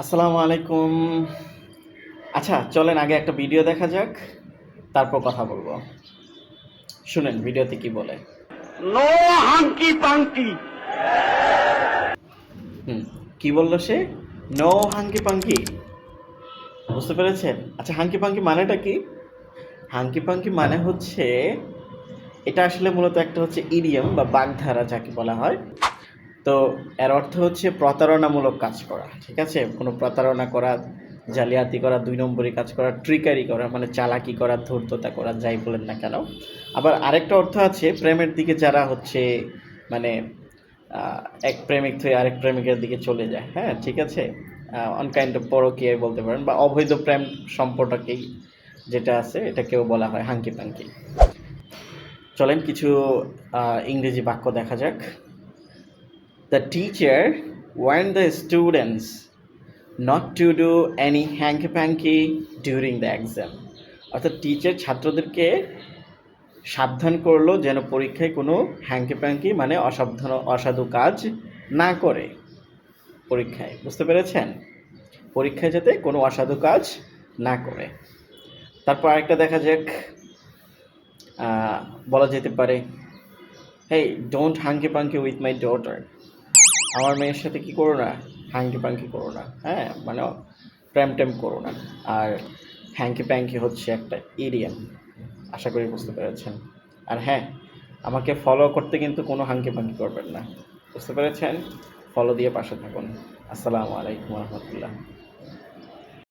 আসসালামু আলাইকুম। আচ্ছা চলেন আগে একটা ভিডিও দেখা যাক তারপর কথা বলব। শুনেন ভিডিওতে কি বলে? No hunky পাঙ্কি। হুম কি বলল সে? No hunky পাঙ্কি? বুঝতে পেরেছেন? আচ্ছা হাঙ্কি পাঙ্কি মানেটা কি? হাঙ্কি পাঙ্কি মানে হচ্ছে এটা আসলে মূলত একটা হচ্ছে ইডিয়ম বা বাগধারা যাকে বলা হয়। তো এর অর্থ হচ্ছে প্রতারণামূলক কাজ করা, ঠিক আছে? কোনো প্রতারণা করা, জালিয়াতি করা, দুই নম্বরই কাজ করা ট্রিকারি করা মানে চালাকি করা, ধূর্ততা করা, যাই বলেন না কেন। আবার আরেকটা অর্থ আছে, প্রেমের দিকে যারা হচ্ছে মানে এক প্রেমিক থেকে আরেক প্রেমিকের দিকে চলে যায় হ্যাঁ ঠিক আছে? অনকাইন্ড অফ পরকীয় বলতে পারেন বা অবৈধ প্রেম সম্পর্ককেই যেটা আছে, এটাকেও বলা হয় হাঙ্কি পাঙ্কি চলেন কিছু ইংরেজি বাক্য দেখা যাক। The teacher warned the students not to do any hanky panky during the exam. অর্থাৎ টিচার ছাত্রদেরকে সাবধান করল যেন পরীক্ষায় কোনো হ্যাঙ্কি প্যাঙ্কি মানে অসাবধান, অসাধু কাজ না করে পরীক্ষায়। বুঝতে পেরেছেন? পরীক্ষায় যাতে কোনো অসাধু কাজ না করে। তারপর আরেকটা দেখা যাক বলা যেতে পারে hey don't hanky panky with my daughter আমার মেয়ের সাথে কি করো না হ্যাঙ্কি প্যাঙ্কি করো না হ্যাঁ মানে প্রেম টেম করো না। আর হ্যাঙ্কি প্যাঙ্কি হচ্ছে একটা ইডিয়াম আশা করি বুঝতে পেরেছেন। আর হ্যাঁ আমাকে ফলো করতে কিন্তু কোনো হাঙ্কি পাঙ্কি করবেন না। বুঝতে পেরেছেন? ফলো দিয়ে পাশে থাকুন। আসসালামু আলাইকুম রহমতুল্লাহ।